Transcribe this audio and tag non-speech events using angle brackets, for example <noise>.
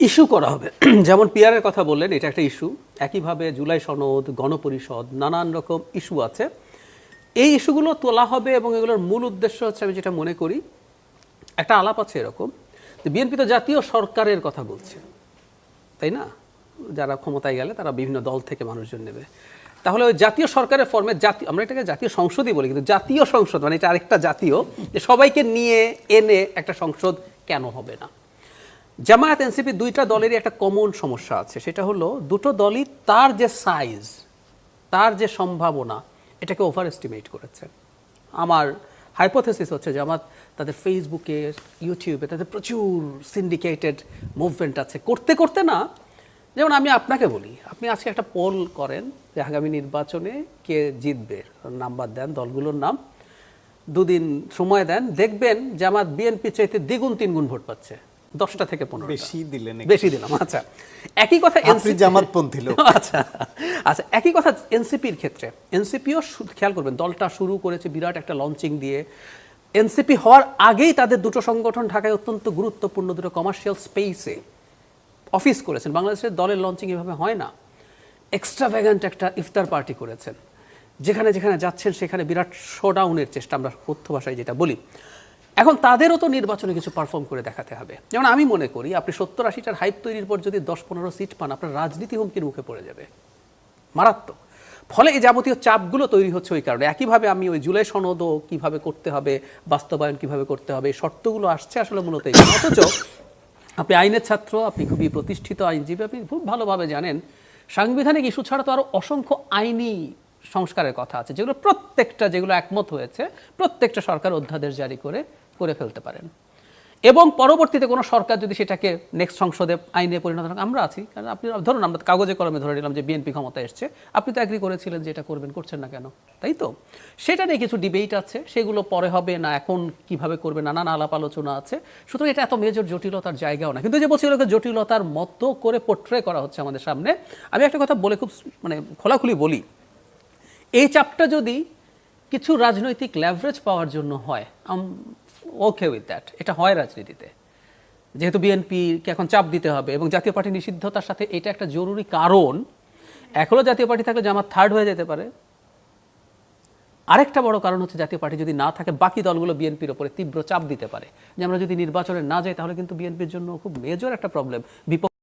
Issue করা হবে। <clears throat> যেমন পিয়ারের কথা বললেন, এটা একটা ইস্যু। একইভাবে জুলাই সনদ, গণপরিষদ, নানান রকম ইস্যু আছে। এই ইস্যুগুলো তোলা হবে এবং এগুলোর মূল উদ্দেশ্য হচ্ছে, আমি যেটা মনে করি, একটা আলাপ আছে এরকম বিএনপি তো জাতীয় সরকারের কথা বলছে। তাই না? যারা ক্ষমতায় গেলে তারা বিভিন্ন দল থেকে মানুষজন নেবে। তাহলে ওই জাতীয় সরকারের ফর্মে জাতীয় আমরা এটাকে জাতীয় সংসদই বলি, কিন্তু জাতীয় সংসদ মানে এটা আরেকটা জাতীয়, যে সবাইকে নিয়ে, এনে একটা সংসদ কেন হবে না? জামায়াত এনসিপি দুইটা দলেরই একটা কমন সমস্যা আছে। সেটা হলো, দুটো দলই তার যে সাইজ তার যে সম্ভাবনা, এটাকে ওভার এস্টিমেট করেছে। আমার হাইপোথেসিস হচ্ছে জামাত তাদের ফেসবুকে ইউটিউবে তাদের প্রচুর সিন্ডিকেটেড মুভমেন্ট আছে। করতে করতে না, যেমন আমি আপনাকে বলি, আপনি আজকে একটা পোল করেন যে আগামী নির্বাচনে কে জিতবে। নাম্বার দেন দলগুলোর নাম, দুদিন সময় দেন, দেখবেন জামাত বিএনপি চাইতে দ্বিগুণ, তিনগুণ ভোট পাচ্ছে। দশটা থেকে পনেরো বেশি দিলেন বেশি দিলাম আচ্ছা। একই কথা NCP জামাতপন্থী লোক। <laughs> আচ্ছা আচ্ছা একই কথা এনসিপির ক্ষেত্রে। এনসিপিও খেয়াল করবেন দলটা শুরু করেছে বিরাট একটা লঞ্চিং দিয়ে। এনসিপি হওয়ার আগেই তাদের দুটো সংগঠন ঢাকায় অত্যন্ত গুরুত্বপূর্ণ দুটো কমার্শিয়াল স্পেসে অফিস করেছেন। বাংলাদেশের দলের লঞ্চিং এভাবে হয় না। এক্সট্রাভ্যাগান্ট একটা ইফতার পার্টি করেছেন। যেখানে যেখানে যাচ্ছেন সেখানে বিরাট শোডাউনের চেষ্টা আমরা কথ্য ভাষায় যেটা বলি। এখন তাদেরও তো নির্বাচনে কিছু পারফর্ম করে দেখাতে হবে। যেমন আমি মনে করি, আপনি সত্তর আশিটার হাইপ তৈরির পর যদি দশ পনেরো সিট পান, আপনার রাজনীতি হুমকির মুখে পড়ে যাবে। মারাত্মক। ফলে এই যাবতীয় চাপগুলো তৈরি হচ্ছে ওই কারণে। একইভাবে আমি ওই জুলাই সনদও কীভাবে করতে হবে, বাস্তবায়ন কীভাবে করতে হবে শর্তগুলো আসছে আসলে মূলত এই অথচ আপনি আইনের ছাত্র, আপনি খুবই প্রতিষ্ঠিত আইনজীবী, আপনি খুব ভালোভাবে জানেন, সাংবিধানিক ইস্যু ছাড়া তো আরও অসংখ্য আইনি সংস্কারের কথা আছে, যেগুলো প্রত্যেকটা, যেগুলো একমত হয়েছে, প্রত্যেকটা সরকার অধ্যাদেশ জারি করে করে ফেলতে পারেন। এবং পরবর্তীতে কোনো সরকার যদি সেটাকে নেক্সট সংসদে আইনে পরিণত আমরা আছি। কারণ আপনি, ধরুন আমরা কাগজে কলমে ধরে নিলাম যে বিএনপি ক্ষমতা এসছে, আপনি তো অ্যাগ্রি করেছিলেন যে এটা করবেন, করছেন না কেন? তাই তো? সেটা নিয়ে কিছু ডিবেট আছে, সেগুলো পরে হবে না, এখন কীভাবে করবে, নানান আলাপ আলোচনা আছে। সুতরাং এটা এত মেজর জটিলতার জায়গাও না। কিন্তু যে বলছি ওগুলোকে জটিলতার মতো করে পোট্রে করা হচ্ছে আমাদের সামনে, আমি একটা কথা বলে খুব মানে খোলাখুলি বলি। এই চাপটা যদি কিছু রাজনৈতিক ল্যাভারেজ পাওয়ার জন্য হয় ওকে উইথ দ্যাট এটা হয় রাজনীতিতে। যেহেতু বিএনপিকে এখন চাপ দিতে হবে এবং জাতীয় পার্টি নিষিদ্ধতার সাথে এটা একটা জরুরি কারণ, এখনও জাতীয় পার্টি থাকলে জামাত থার্ড হয়ে যেতে পারে। আরেকটা বড় কারণ হচ্ছে জাতীয় পার্টি যদি না থাকে, বাকি দলগুলো বিএনপির ওপরে তীব্র চাপ দিতে পারে। যে আমরা যদি নির্বাচনে না যাই, তাহলে কিন্তু বিএনপির জন্য খুব মেজর একটা প্রবলেম বিপক্ষ